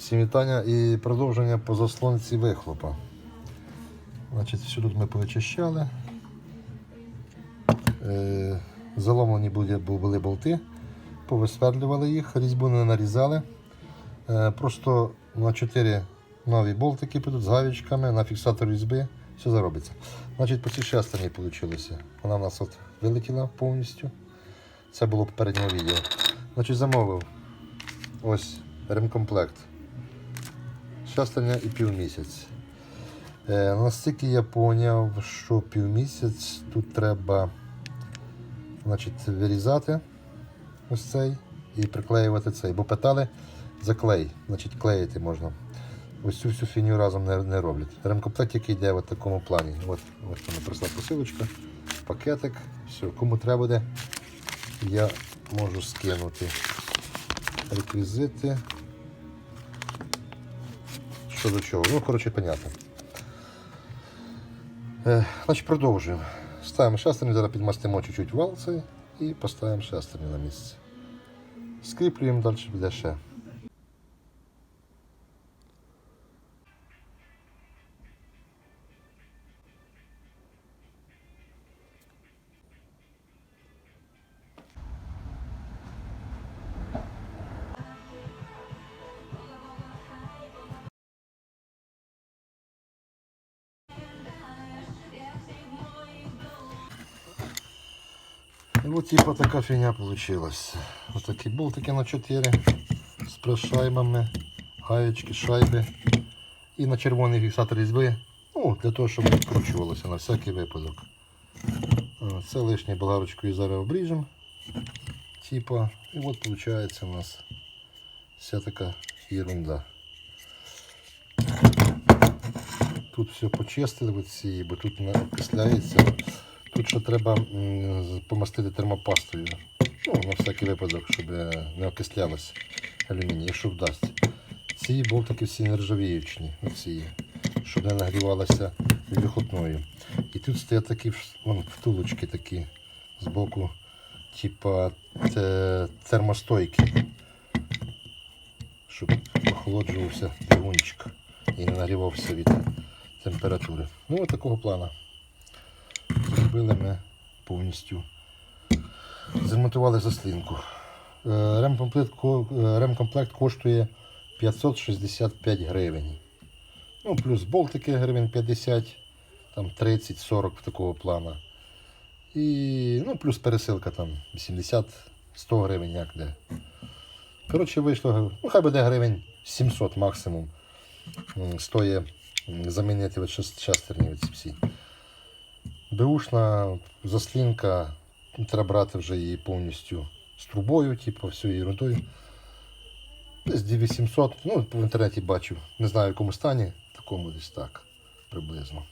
Всім вітання і продовження по заслонці вихлопа. Значить, все тут ми повичищали. Е, заломлені були, болти, повисвердлювали їх, різьбу не нарізали. Е, просто на 4 нові болтики підуть з гаючками на фіксатор різьби. Все заробиться. Значить, по цій шестерні вийшло. Вона в нас от вилетіла повністю. Це було попереднього відео. Значить, замовив ось ремкомплект. Шестерня і півмісяць. Е, настільки я зрозумів, що півмісяць тут треба значить, вирізати ось цей і приклеювати цей. Бо питали за клей, значить клеїти можна. Ось цю всю фінію разом не, не роблять. Ремкомплект, який йде в такому плані. От, ось мене прийшла посилочка, пакетик. Все, кому треба буде, я можу скинути реквізити. Що до чого? Ну, коротше, понятно. Е, значить, продовжуємо. Ставимо шестерню, зараз підмастимо чуть-чуть вал і поставимо шестерню на місце. Скріплюємо, далі піде ще. І от типа така фігня вийшла. Ось такі болтики на 4 з прес-шайбами, гаєчки, шайби. І на червоний фіксатор різьби. Ну, для того, щоб не вкручувалося на всякий випадок. Це лишнє болгарочкою зараз обріжемо. Типа. І от виходить у нас вся така ерунда. Тут все почистили, от ці, бо тут не окисляється. Ще треба помастити термопастою. Ну, на всякий випадок, щоб не окислялося алюміній, якщо вдасться. Ці болтики всі нержавіючні, оці, щоб не нагрівалося вихлопною. І тут стоять такі вон, втулочки такі з боку, типа те- термостойки, щоб охолоджувався двигунчик і не нагрівався від температури. Ну, от такого плана. Зробили ми повністю. Зремонтували заслінку. Е, Ремкомплект, е, ремкомплект коштує 565 гривень. Ну, плюс болтики гривень 50, там 30-40 такого плана. І ну, плюс пересилка там 80-100 гривень, як де. Коротше, вийшло, ну хай буде гривень 700 максимум. Стоїть замінити шестерні оці всі. Беушна заслінка, треба брати вже її повністю з трубою, типу, всю ерундою. Десь 800, ну, в інтернеті бачив. Не знаю в якому стані, такому десь так приблизно.